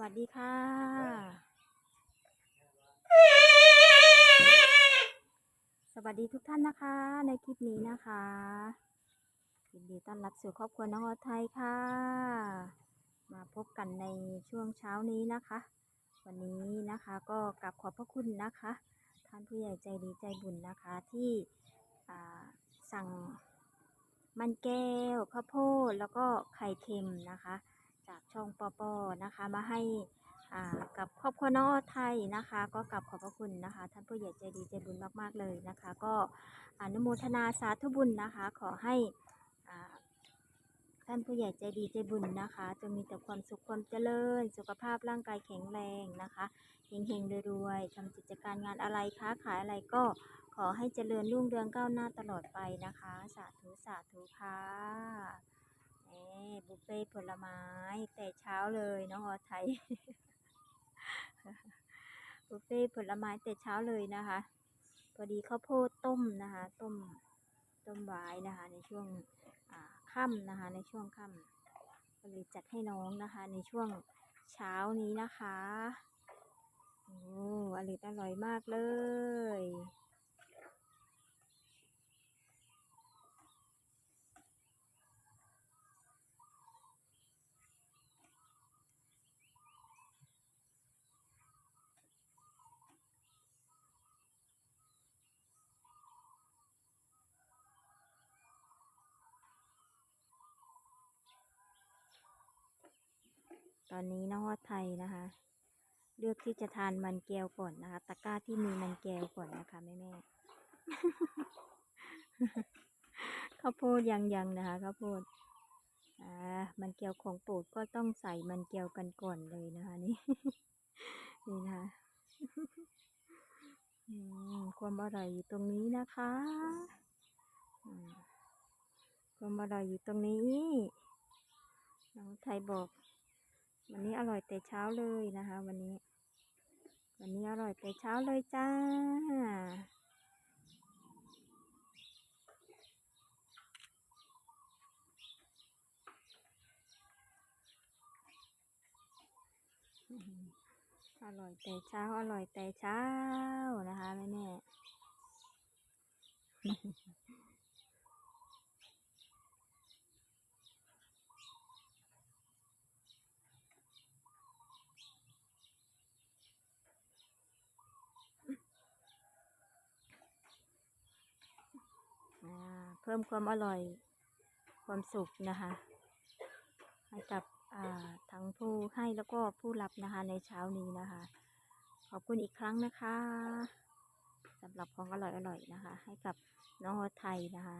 วัสดีค่ะสวัสดีทุกท่านนะคะ ในคลิปนี้นะคะยินดีต้อนรับสู่ครอบครัวน้องออไทยค่ะ มาพบกันในช่วงเช้านี้นะคะ วันนี้นะคะก็กลับขอบพระคุณนะคะ ท่านผู้ใหญ่ใจดีใจบุญนะคะที่สั่งมันแก้วข้าวโพดแล้วก็ไข่เค็มนะคะ จากช่องปอปอนะคะ มาให้กับครอบครัวน้องไทยนะคะ ก็กลับขอบพระคุณนะคะ ท่านผู้ใหญ่ใจดีใจบุญมากๆเลยนะคะ ก็อนุโมทนาสาธุบุญนะคะ ขอให้ท่านผู้ใหญ่ใจดีใจบุญนะคะจงมีแต่ความสุขความเจริญ สุขภาพร่างกายแข็งแรงนะคะเฮงๆรวยๆทำกิจการงานอะไรค้าขายอะไรก็ขอให้เจริญรุ่งเรืองก้าวหน้าตลอดไปนะคะ สาธุสาธุค่ะ นี่บุฟเฟ่ต์ผลไม้แต่เช้าเลยน้องออไทย บุฟเฟ่ต์ผลไม้แต่เช้าเลยนะคะ พอดีข้าวโพดต้มนะคะ ต้มต้มไว้นะคะ ในช่วงค่ำนะคะ ในช่วงค่ำก็เลยจัดให้น้องนะคะ ในช่วงเช้านี้นะคะโอ้อร่อยอร่อยมากเลย ตอนนี้น้องออไทยนะคะ เลือกที่จะทานมันแก้วก่อนนะคะ ตะกร้าที่มีมันแก้วก่อนนะคะแม่แม่ข้าวโพดยังยังนะคะข้าวโพดอ่ามันแก้วของโปรดก็ต้องใส่มันแก้วกันก่อนเลยนะคะนี่นี่นะคะอืมความอร่อยอยู่ตรงนี้นะคะความอร่อยอยู่ตรงนี้ น้องไทยบอก วันนี้อร่อยแต่เช้าเลยนะคะ วันนี้ วันนี้อร่อยแต่เช้าเลยจ้า อร่อยแต่เช้า อร่อยแต่เช้านะคะแม่แม่ อ่า เพิ่มความอร่อยความสุขนะคะ ให้กับทั้งผู้ให้แล้วก็ผู้รับนะคะในเช้านี้นะคะ ขอบคุณอีกครั้งนะคะสำหรับของอร่อยอร่อยนะคะ ให้กับน้องไทยนะคะ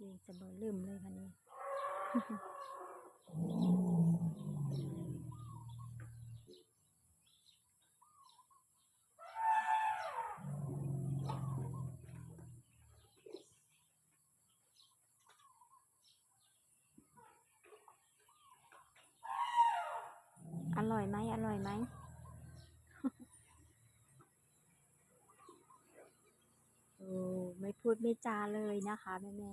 ยืนจะเบอลืมเลยค่ะนี่ ไหมอร่อยไหมโอ้ไม่พูดไม่จาเลยนะคะแม่แม่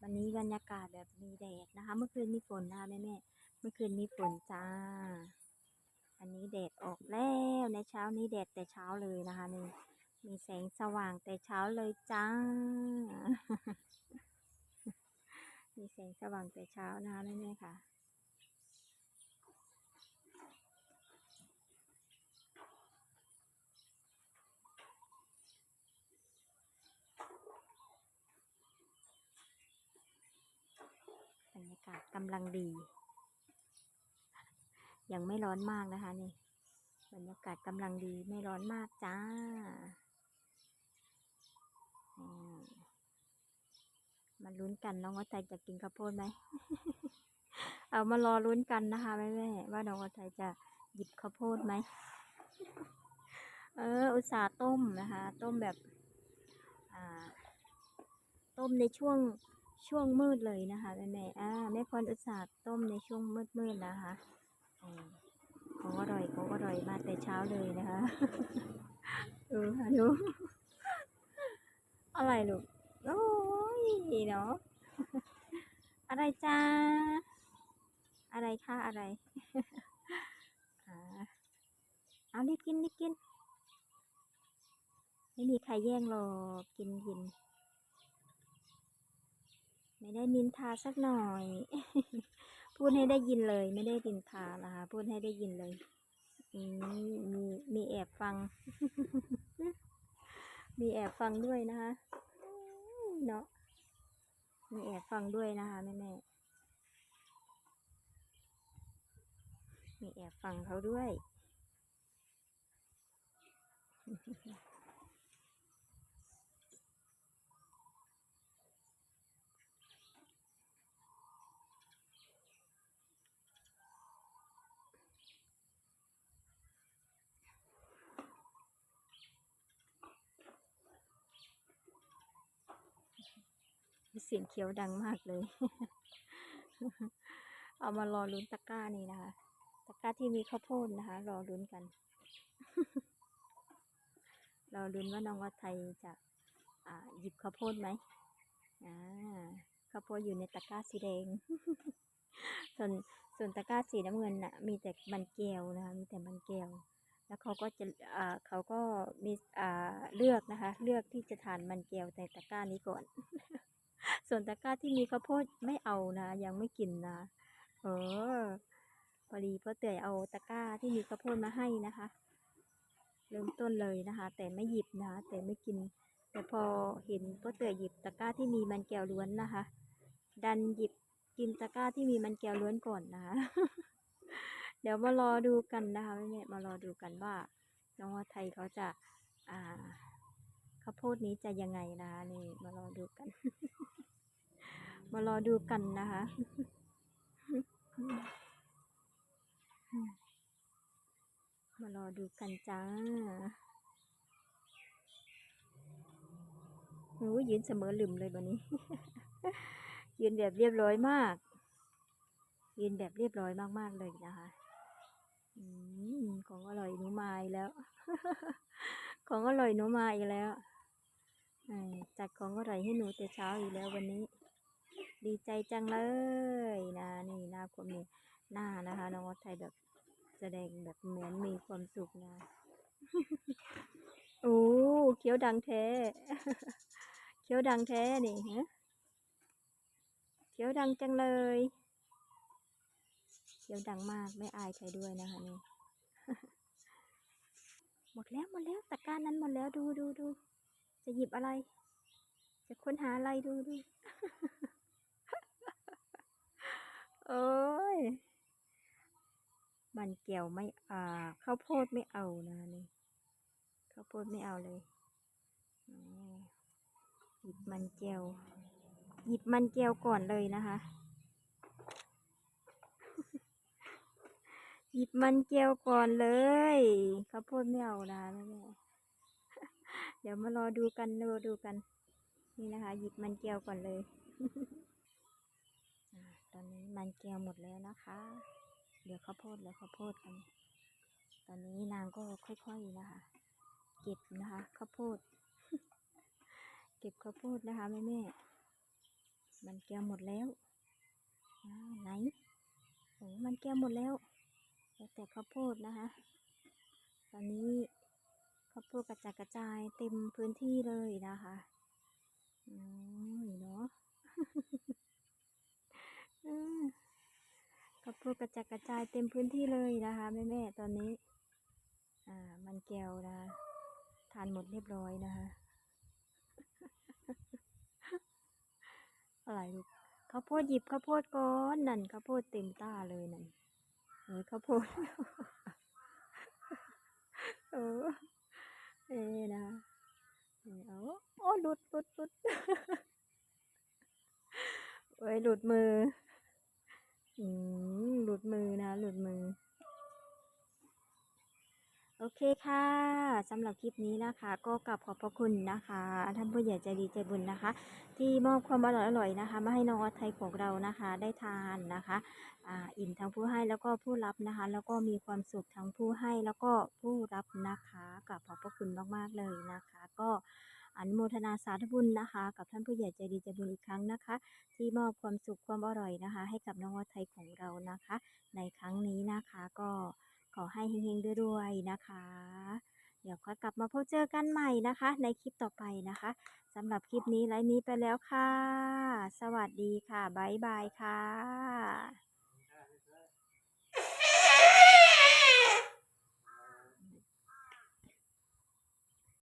วันนี้บรรยากาศแบบมีแดดนะคะ เมื่อคืนมีฝนนะคะแม่แม่เมื่อคืนมีฝนจ้า อันนี้แดดออกแล้วในเช้านี้แดดแต่เช้าเลยนะคะนี่มีแสงสว่างแต่เช้าเลยจ้า มีแสงสว่างแต่เช้านะคะแม่แม่ค่ะ บรรยากาศกำลังดี ยังไม่ร้อนมากนะคะนี่บรรยากาศกำลังดีไม่ร้อนมากจ้าอมมาลุ้นกันน้องวัไทยจะกินข้าวโพดไหม เอามารอลุ้นกันนะคะแม่แม่ๆว่าน้องวัไทยจะหยิบข้าวโพดไหม เออ อุตส่าห์ต้มนะคะ ต้มแบบ อ่า ต้มในช่วง ช่วงมืดเลยนะคะแม่แม่อ่าแม่คนอุตส่าห์ต้มในช่วงมืดมืดนะคะอืมของอร่อยของอร่อยมาแต่เช้าเลยนะคะดูค่ะดูอะไรลูกโอ้ยเนาะอะไรจ้าอะไรค่ะอะไรอ่าเอารีบกินรีบกิน ไม่มีใครแย่งหรอกกินกิน ไม่ได้นินทาสักหน่อย พูดให้ได้ยินเลย ไม่ได้ดินทานะคะ พูดให้ได้ยินเลยอืมมีมีแอบฟัง มีแอบฟังด้วยนะคะเนาะมีแอบฟังด้วยนะคะแม่แม่มีแอบฟังเขาด้วย เสียงเคี้ยวดังมากเลย เอามารอลุ้นตะกร้านี่นะคะ ตะกร้าที่มีข้าวโพดนะคะ รอลุ้นกัน รอลุ้นว่าน้องวัดไทยจะหยิบข้าวโพดไหมข้าวโพดอยู่ในตะกร้าสีแดง ส่วนส่วนตะกร้าสีน้ำเงินน่ะ มีแต่มันแก้วนะคะ มีแต่มันแก้ว แล้วเขาก็จะอ่าเขาก็มีอ่าเลือกนะคะ เลือกที่จะทานมันแก้วในตะกร้านี้ก่อน ส่วนตะกร้าที่มีข้าวโพดไม่เอานะ ยังไม่กินนะเออพอดีพ่อเต๋ยเอาตะกร้าที่มีข้าวโพดมาให้นะคะ เริ่มต้นเลยนะคะ แต่ไม่หยิบนะแต่ไม่กิน แต่พอเห็นพ่อเต๋ยหยิบตะกร้าที่มีมันแก้วล้วนนะคะ ดันหยิบกินตะกร้าที่มีมันแก้วล้วนก่อนนะคะเดี๋ยวมารอดูกันนะคะแม่มารอดูกันว่า น้องไทยเขาจะอ่าข้าวโพดนี้จะยังไงนะคะนี่มารอดูกัน มารอดูกันนะคะ มารอดูกันจ้าโอ้ยยืนเสมอลืมเลยวันนี้ ยืนแบบเรียบร้อยมาก ยืนแบบเรียบร้อยมากๆเลยนะคะอของอร่อยหนูมาอีกแล้ว ของอร่อยหนูมาอีกแล้วจัดของอร่อยให้หนูแต่เช้าอีกแล้ววันนี้ ดีใจจังเลยนะนี่หน้าความมีหน้านะคะ น้องวัดไทยแบบแสดงแบบเหมือนมีความสุขนะโอ้เคี้ยวดังแท้เคี้ยวดังแท้นี่ฮะเคี้ยวดังจังเลยเคี้ยวดังมากไม่อายใครด้วยนะคะนี่หมดแล้วหมดแล้วตะกร้านั้นหมดแล้วดูดูดูจะหยิบอะไร จะค้นหาอะไรดูดู โอ้ยมันเกี่ยวไม่อ่าข้าวโพดไม่เอานะนี่ข้าวโพดไม่เอาเลยหยิบมันเจียว หยิบมันเจียวก่อนเลยนะคะ หยิบมันเจียวก่อนเลยข้าวโพดไม่เอานะแม่เดี๋ยวมารอดูกันรอดูกัน นี่นะคะ หยิบมันเจียวก่อนเลย ตอนนี้มันแก้วหมดแล้วนะคะเหลือข้าวโพดเหลือข้าวโพดกัน ตอนนี้นางก็ค่อยๆนะคะ เก็บนะคะข้าวโพด เก็บข้าวโพดนะคะแม่แม่มันแก้วหมดแล้วไหนโอ้มันแก้วหมดแล้วเหลือแต่ข้าวโพดนะคะ ตอนนี้ข้าวโพดกระจายกระจายเต็มพื้นที่เลยนะคะ อืมเนาะ อืมข้าวโพดกระจัดกระจายเต็มพื้นที่เลยนะคะแม่แม่ๆตอนนี้ อ่า มันแก้วนะคะทานหมดเรียบร้อยนะคะอะไรลูกข้าวโพดหยิบข้าวโพดก่อนนั่นข้าวโพดเต็มตาเลยนั่นโอ้ข้าวโพดเออเอนะเออเอาโอ้หลุดหลุดหลุดเอ้ยหลุดมือ อืมหลุดมือนะ หลุดมือ โอเคค่ะสำหรับคลิปนี้นะคะ ก็กลับขอบพระคุณนะคะท่านผู้ใหญ่ใจดีใจบุญนะคะ ที่มอบความอร่อยอร่อยนะคะ มาให้น้องออดไทยของเรานะคะ ได้ทานนะคะอ่าอิ่มทั้งผู้ให้แล้วก็ผู้รับนะคะ แล้วก็มีความสุขทั้งผู้ให้แล้วก็ผู้รับนะคะกลับขอบพระคุณมากๆเลยนะคะ ก็ อนุโมทนาสาธุบุญนะคะ กับท่านผู้ใหญ่ใจดีใจบุญอีกครั้งนะคะ ที่มอบความสุขความอร่อยนะคะ ให้กับน้องออดไทยของเรานะคะ ในครั้งนี้นะคะก็ขอให้เฮงๆรวยๆนะคะ เดี๋ยวค่อยกลับมาพบเจอกันใหม่นะคะ ในคลิปต่อไปนะคะสำหรับคลิปนี้ไลฟ์นี้ไปแล้วค่ะ สวัสดีค่ะบ๊ายบายค่ะ